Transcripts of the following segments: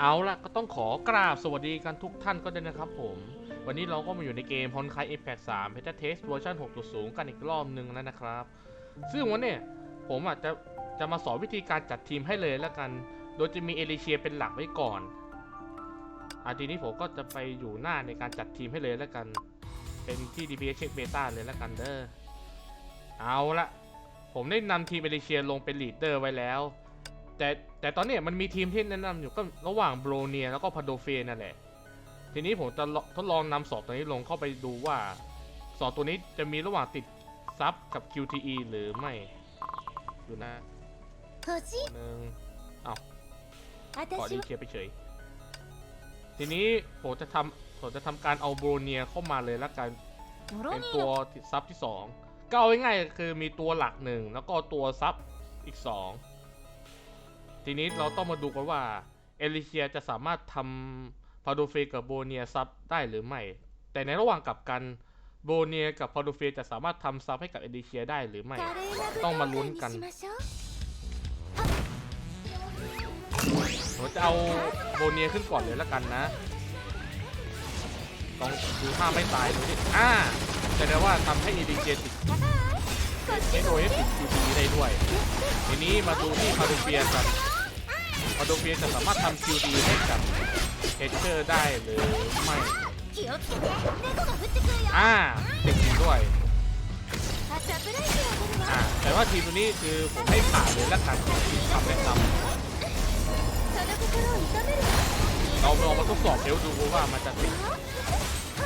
เอาละก็ต้องขอกราบสวัสดีกันทุกท่านก็ด้วยนะครับผม วันนี้เราก็มาอยู่ในเกม h o n k a i Impact 3 Beta Test เวอร์ชัน6.0 กันอีกรอบหนึ่งแล้วนะครับ ซึ่งวันนี้ผมอาจจะจะมาสอนวิธีการจัดทีมให้เลยแล้วกัน โดยจะมีเอลิเชียเป็นหลักไว้ก่อนอาทีนี้ผมก็จะไปอยู่หน้าในการจัดทีมให้เลยแล้วกัน เป็นที่ DPS เช็คเบต้าเลยแล้วกันเด้อ เอาละผมได้นำทีมเอลิเชียลงเป็นลีดเดอร์ไว้แล้ว แต่แต่ตอนนี้มันมีทีมที่แนะนำอยู่ก็ระหว่างโบโลเนียแล้วก็พาโดเฟนนั่นแหละ ทีนี้ผมจะทดลองนำสอบตัวนี้ลงเข้าไปดูว่า สอบตัวนี้จะมีระหว่างติดซับกับ QTE หรือไม่ ดูนะหนึ่งเอา้าขอดีเคียไปเฉย ทีนี้ผมจะทำผมจะทำการเอาโบโลเนียเข้ามาเลยละกันเป็นตัวติดซับที่สองก็เอาง่ายๆคือมีตัวหลักหนึ่งแล้วก็ตัวซับอีกสอง ทีนี้เราต้องมาดูกันว่าเอลิเซียจะสามารถทำพาโดเฟกับโบเนียซับได้หรือไม่ แต่ในระหว่างกับกันโบเนียกับพาโดเฟจะสามารถทำซับให้กับเอลิเซียได้หรือไม่ ต้องมาลุ้นกันผมจะเอาโบเนียขึ้นก่อนเลยแล้วกันนะต้องดูท่าไม่ตายดูดิอ่าจะได้ว่าทำให้เอลิเซียติด SOS ยูทีได้ด้วย ทีนี้มาดูที่พาโดเฟียกันพาโดเฟียจะสามารถทำคิวดีให้กับเอเจอร์ได้หรือไม่อ่าติดด้วยอ่าแต่ว่าทีมตัวนี้คือผมให้ผ่านเลยละกันทีมทำแนะนำเราลองมาทดสอบเอลดูว่ามันจะติด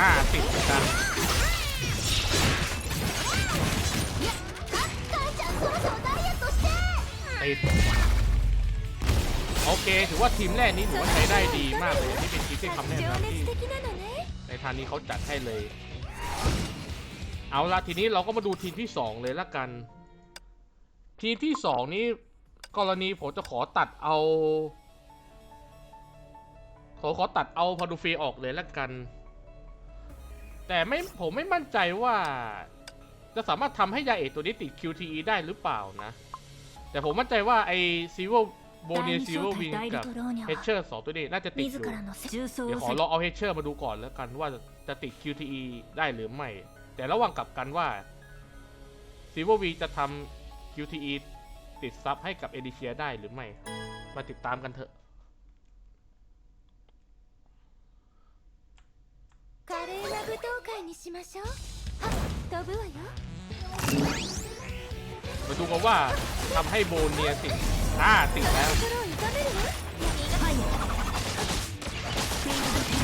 อ่าติดกัน ติดโอเค ถือว่าทีมแรกนี้ถือว่าใช้ได้ดีมากเลยที่เป็นทีมที่ทำแนะนำที่ในทางนี้เขาจัดให้เลย เอาละทีนี้เราก็มาดูทีมที่สองเลยละกัน ทีมที่สองนี้กรณีผมจะขอตัดเอาขอขอตัดเอาพาดูฟีออกเลยละกัน แต่ไม่ผมไม่มั่นใจว่า จะสามารถทำให้ยาเอกตัวนี้ติด QTE ได้หรือเปล่านะ แต่ผมมั่นใจว่าไอซีเวลโบเนียซีเวลวิงกับเฮเชอร์สองตัวนี้น่าจะติดอยู่เดี๋ยวขอลองเอาเฮเชอร์มาดูก่อนแล้วกันว่าจะติด QTE ได้หรือไม่ แต่ระหว่างกลับกันว่าซีเวลวีจะทำ QTE ติดซับให้กับเอดิเชียได้หรือไม่ มาติดตามกันเถอะมาดูกันว่า ทำให้โบเนียติดน่าติดแล้ว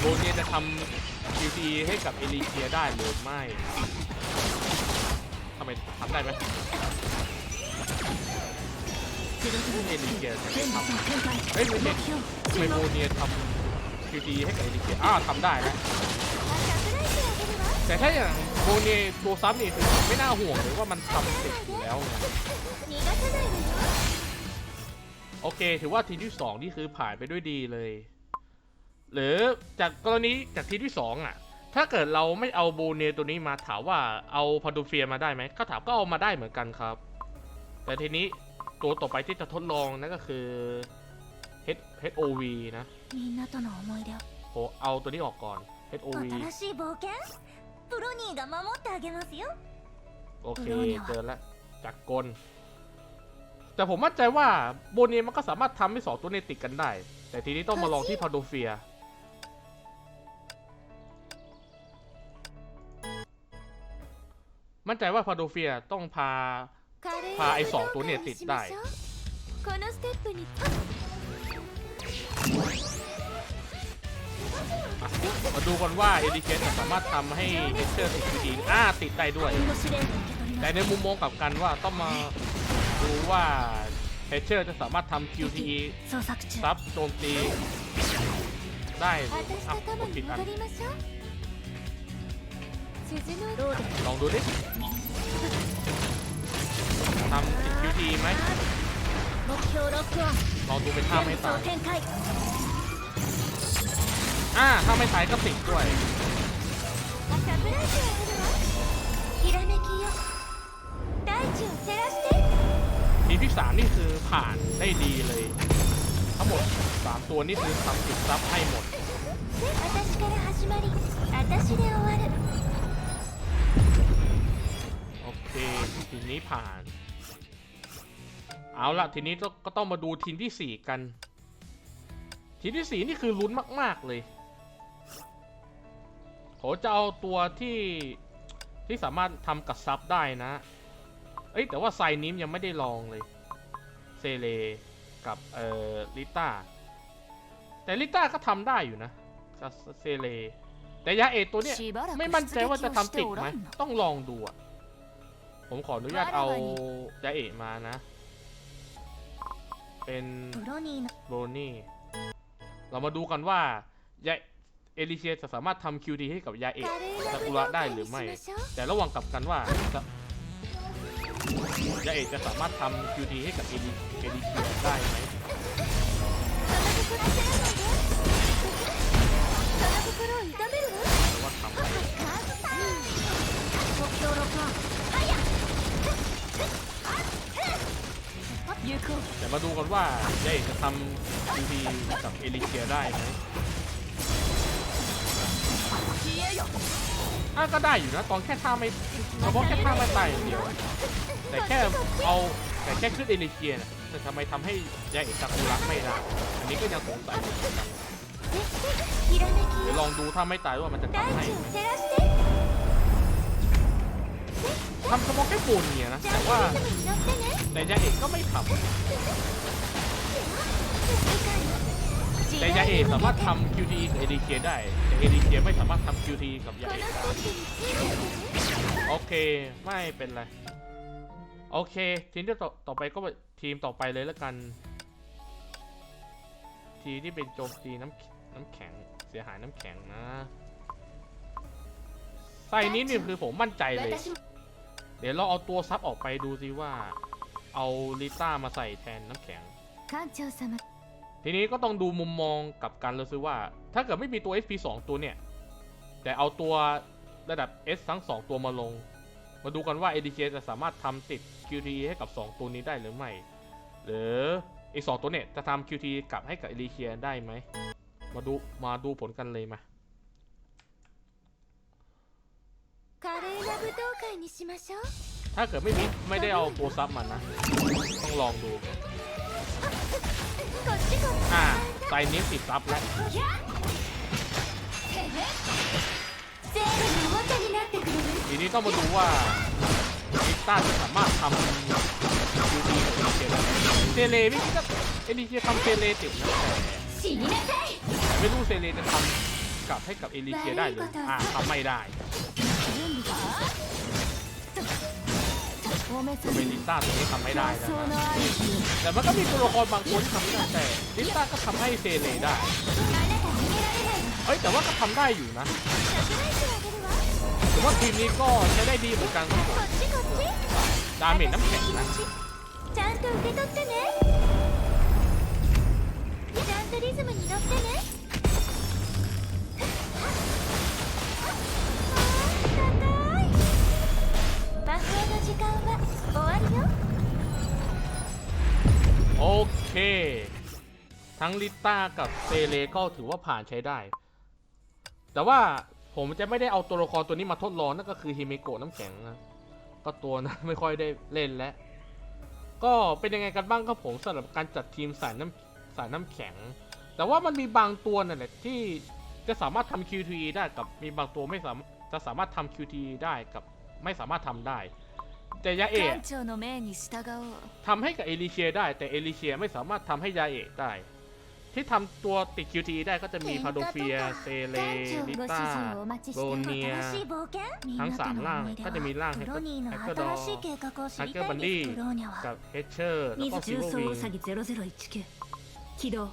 โบเนียจะทำคิวีให้กับเอลิเคียได้หรือไม่ทำไมทำได้ไหมเอลิเคียจะทำเฮ้ยไม่ใช่ทำไมโบเนียทำคิวีให้กับเอลิเคียอ้าวทำได้นะแต่ถ้าอย่าง โคเนตัวซ้ำนี่คือไม่น่าห่วงหรือว่ามันทำติดอยู่แล้วเนี่ยโอเค ถือว่าทีที่สองนี่คือผ่านไปด้วยดีเลย หรือจากกรณีจากทีที่สองอะ ถ้าเกิดเราไม่เอาบูเนตัวนี้มาถามว่าเอาพาดูเฟียมาได้ไหมก็ถามก็เอามาได้เหมือนกันครับ แต่ทีนี้ตัวต่อไปที่จะทดลองนั่นก็คือ H H O V นะโหเอาตัวนี้ออกก่อน H O V プロニーが守ってあげますよ โอเค โดนเหรอ เจอแล้วจากกล แต่ผมมั่นใจว่าโบเนียมันก็สามารถทำให้สองตัวเนติดกันได้ แต่ทีนี้ต้องมาลองที่พาโดเฟีย มั่นใจว่าพาโดเฟียต้องพา 華麗พาไอ้สองตัวเนี่ยติดได้ このステップに มาดูก่อนว่าเอดิเกตสามารถทำให้เฮเชอร์ติดดีอ่าติดได้ด้วย แต่ในมุมมองกับกันว่าต้องมาดูว่าเฮเชอร์จะสามารถทำ QTE ซับโจมตี ได้อัพกดติดอันลองดูดิทำ QTE ไหมลองดูเป็นท่าไม่ตาย อ่าถ้าไม่ใช้ก็ติดด้วยทีที่สามนี่คือผ่านได้ดีเลย ทั้งหมดสามตัวนี่คือทำติดซับให้หมดโอเคทีนี้ผ่าน เอาละทีนี้ก็ต้องมาดูทีมที่สี่กัน ทีที่สี่นี่คือลุ้นมาก ๆ เลย ผมจะเอาตัวที่ที่สามารถทำกับซับได้นะ เอ้แต่ว่าไซนิมยังไม่ได้ลองเลย เซเลกับเอ่อลิต้า แต่ลิต้าก็ทำได้อยู่นะเซเล แต่ยาเอตัวเนี้ยไม่มั่นใจว่าจะทำติดไหมต้องลองดูอะผมขออนุญาตเอายาเอกมานะ เป็นโรนี่ เรามาดูกันว่ายา เอลิเชียจะสามารถทำคิวดีให้กับยาเอกซากุระได้หรือไม่ แต่ระวังกับกันว่ายาเอกจะสามารถทำคิวดีให้กับเอลิเอลิเชียได้ไหมแต่มาดูกันว่ายาเอกจะทำคิวดีกับเอลิเชียได้ไหม อ้าก็ได้อยู่นะตอนแค่ท่าไม่เฉพาะแค่ท่าไม่ตายเดียว แต่แค่เอาแต่แค่ขึ้นเอเนเจียนะแต่ทำไมทำให้ยาเอกซากุระไม่ได้อันนี้ก็ยังสงสัยอะเดี๋ยวลองดูถ้าไม่ตายว่ามันจะทำให้ทำสมองแค่ปูนเนี่ยนะแต่ว่าแต่ยาเอกก็ไม่ทำ แต่ยาเอสามารถทำ QT กับ ADK ได้แต่ ADK ไม่สามารถทำ QT กับยาเอได้โอเคไม่เป็นไร โอเค ทีมที่ต่อต่อไปก็ทีมต่อไปเลยแล้วกัน ทีที่เป็นโจมตีน้ำน้ำแข็งเสียหายน้ำแข็งนะใส่นี้นี่คือผมมั่นใจเลย เดี๋ยวเราเอาตัวซับออกไปดูซิว่า เอาลิต้ามาใส่แทนน้ำแข็ง ทีนี้ก็ต้องดูมุมมองกับการเราซื้อว่า ถ้าเกิดไม่มีตัว SP 2 ตัวเนี่ย แต่เอาตัวระดับ S ทั้ง 2 ตัวมาลง มาดูกันว่า ADJ จะสามารถทำติด QT ให้กับ 2 ตัวนี้ได้หรือไม่ หรืออีก 2 ตัวเนี่ยจะทำ QT กลับให้กับ ADJ ได้ไหม มาดูมาดูผลกันเลยมาถ้าเกิดไม่มีไม่ได้เอาโปรซับมันนะ ต้องลองดู อ่าใส่นิฟติดซับแล้วทีนี้ต้องมาดูว่าอิต้าจะสามารถทำยูดีของเจเลเซเลไม่คิดว่าเอ็นดีจะทำเซเลติดนะแต่ไม่รู้เซเลจะทำกลับให้กับเอลิเกียได้หรืออ่าทำไม่ได้ ก็เป็นลิต้าตัวนี้ทำไม่ได้นะ そ ฮะ の合図 แต่มันก็มีตัวละครบางตัวที่ทำไม่ได้แต่ลิต้าก็ทำให้เซเลได้ あなた逃げられないわ เอ้ยแต่ว่าก็ทำได้อยู่นะ サプライズあげるわ ถือว่าทีมนี้ก็ใช้ได้ดีเหมือนกันครับผม こっちこっち ดาเมจน้ำแข็งนะ ちゃんと受け取ってねちゃんとリズムに乗ってね 魔法の時間は終わりよ โอเค ทั้งลิต้ากับเซเลก็ถือว่าผ่านใช้ได้ แต่ว่าผมจะไม่ได้เอาตัวละครตัวนี้มาทดลองนั่นก็คือฮิเมโกะน้ำแข็งนะก็ตัวนั้น ไม่ค่อยได้เล่นแล้ว ก็เป็นยังไงกันบ้างครับผมสำหรับการจัดทีมสายน้ำสายน้ำแข็ง แต่ว่ามันมีบางตัวนั่นแหละที่จะสามารถทำ QTE ได้กับมีบางตัวไม่สามารถจะสามารถทำ QTE ได้กับ ไม่สามารถทำได้ แต่ยาเอะทำให้กับเอลิเชียได้ แต่เอลิเชียไม่สามารถทำให้ยาเอะได้ ที่ทำตัวติด QTE ได้ก็จะมีพาโดเฟีย เซเลลิต้าโรเนีย ทั้ง3ล่างก็จะมีล่างแฮกเกอร์แกอร์ดอแฮกเกอร์บันดี้กับเฮเชอร์แล้วก็ซิโรวี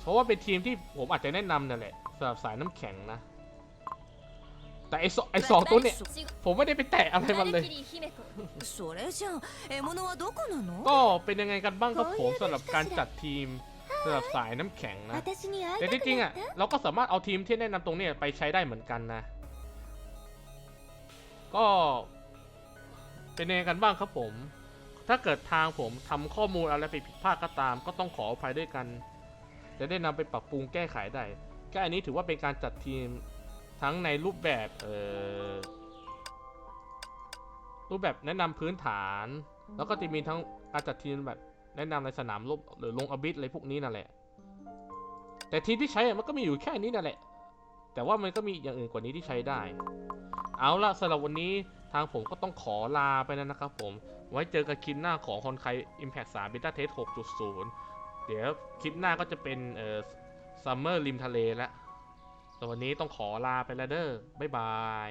เพราะว่าเป็นทีมที่ผมอาจจะแนะนำนั่นแหละสำหรับสายน้ำแข็งนะ แต่ไอสองตัวเนี่ย ผมไม่ได้ไปแตะอะไรมันเลย ก็เป็นยังไงกันบ้างครับผมสำหรับการจัดทีมสำหรับสายน้ำแข็งนะ แต่ที่จริงอะเราก็สามารถเอาทีมที่แนะนำตรงนี้ไปใช้ได้เหมือนกันนะ ก็เป็นยังไงกันบ้างครับผม ถ้าเกิดทางผมทำข้อมูลอะไรไปผิดพลาดก็ตาม ก็ต้องขออภัยด้วยกัน จะได้นำไปปรับปรุงแก้ไขได้ก็อันนี้ถือว่าเป็นการจัดทีม ทั้งในรูปแบบเออรูปแบบแนะนำพื้นฐาน แล้วก็จะมีทั้งการจัดทีมแบบแนะนำในสนามรบหรือลงอบิสอะไรพวกนี้นั่นแหละ แต่ทีมที่ใช้มันก็มีอยู่แค่นี้นั่นแหละ แต่ว่ามันก็มีอย่างอื่นกว่านี้ที่ใช้ได้ เอาละสำหรับวันนี้ทางผมก็ต้องขอลาไปแล้วนะครับผม ไว้เจอกันคลิปหน้าของคอนไค Impact 3 Beta Test 6.0 เดี๋ยวคลิปหน้าก็จะเป็นเอ่อซัมเมอร์ริมทะเลแล้ว ส่วนวันนี้ต้องขอลาไปแล้วเด้อบ๊ายบาย